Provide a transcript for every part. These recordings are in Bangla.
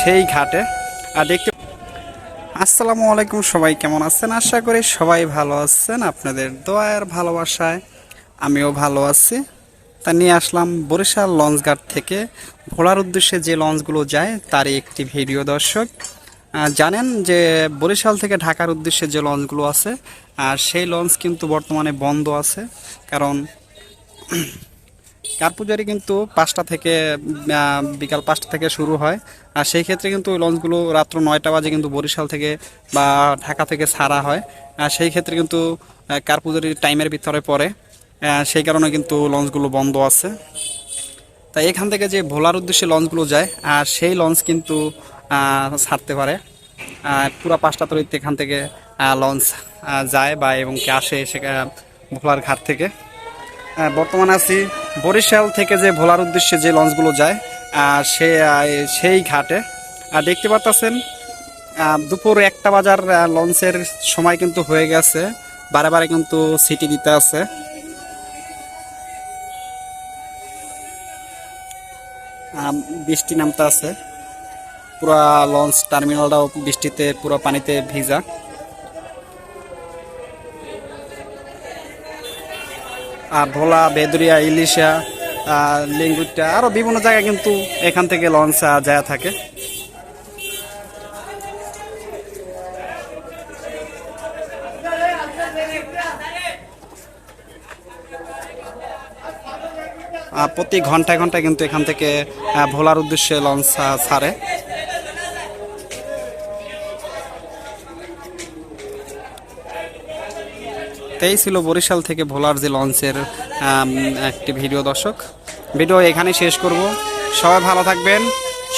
সেই ঘাটে। আর দেখতে আসসালামু আলাইকুম সবাই, কেমন আছেন? আশা করি সবাই ভালো আছেন। আপনাদের দোয়ার ভালোবাসায় আমিও ভালো আছি। তা নিয়ে আসলাম বরিশাল লঞ্চ ঘাট থেকে। ঘোড়ার উদ্দেশ্যে যে লঞ্চগুলো যায়, তারই একটি ভিডিও দর্শক। জানেন যে বরিশাল থেকে ঢাকার উদ্দেশ্যে যে লঞ্চগুলো আছে, আর সেই লঞ্চ কিন্তু বর্তমানে বন্ধ আছে। কারণ কারপুজারি কিন্তু পাঁচটা থেকে বিকাল পাঁচটা থেকে শুরু হয়। আর সেই ক্ষেত্রে কিন্তু ওই লঞ্চগুলো রাত্র নয়টা বাজে কিন্তু বরিশাল থেকে বা ঢাকা থেকে ছাড়া হয়। আর সেই ক্ষেত্রে কিন্তু কারপুজারির টাইমের ভিতরে পড়ে। সেই কারণে কিন্তু লঞ্চগুলো বন্ধ আছে। তাই এখান থেকে যে ভোলার উদ্দেশ্যে লঞ্চগুলো যায়, আর সেই লঞ্চ কিন্তু ছাড়তে পারে। পুরা পাঁচটা তরিতে এখান থেকে লঞ্চ যায় বা এবং আসে সেখানে ভোলার ঘাট থেকে। বর্তমানে আছি বরিশাল থেকে যে ভোলার উদ্দেশ্যে যে লঞ্চগুলো যায় সে সেই ঘাটে। আর দেখতে পারতেছেন দুপুর একটা বাজার লঞ্চের সময় কিন্তু হয়ে গেছে। বারে বারে কিন্তু সিটি দিতে আছে। বৃষ্টি নামতে আছে। পুরা লঞ্চ টার্মিনালটাও বৃষ্টিতে, পুরো পানিতে ভিজা। আর ভোলা বেদুরিয়া ইলিশা আহ, লিঙ্গুইটা আরও বিভিন্ন জায়গায় কিন্তু এখান থেকে লঞ্চ যায় থাকে। প্রতি ঘন্টায় ঘন্টায় কিন্তু এখান থেকে ভোলার উদ্দেশ্যে লঞ্চ ছাড়ে। এই ছিল বরিশাল থেকে ভোলার যে লঞ্চের একটি ভিডিও দর্শক। ভিডিও এখানে শেষ করব। সবাই ভালো থাকবেন,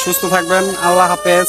সুস্থ থাকবেন। আল্লাহ হাফেজ।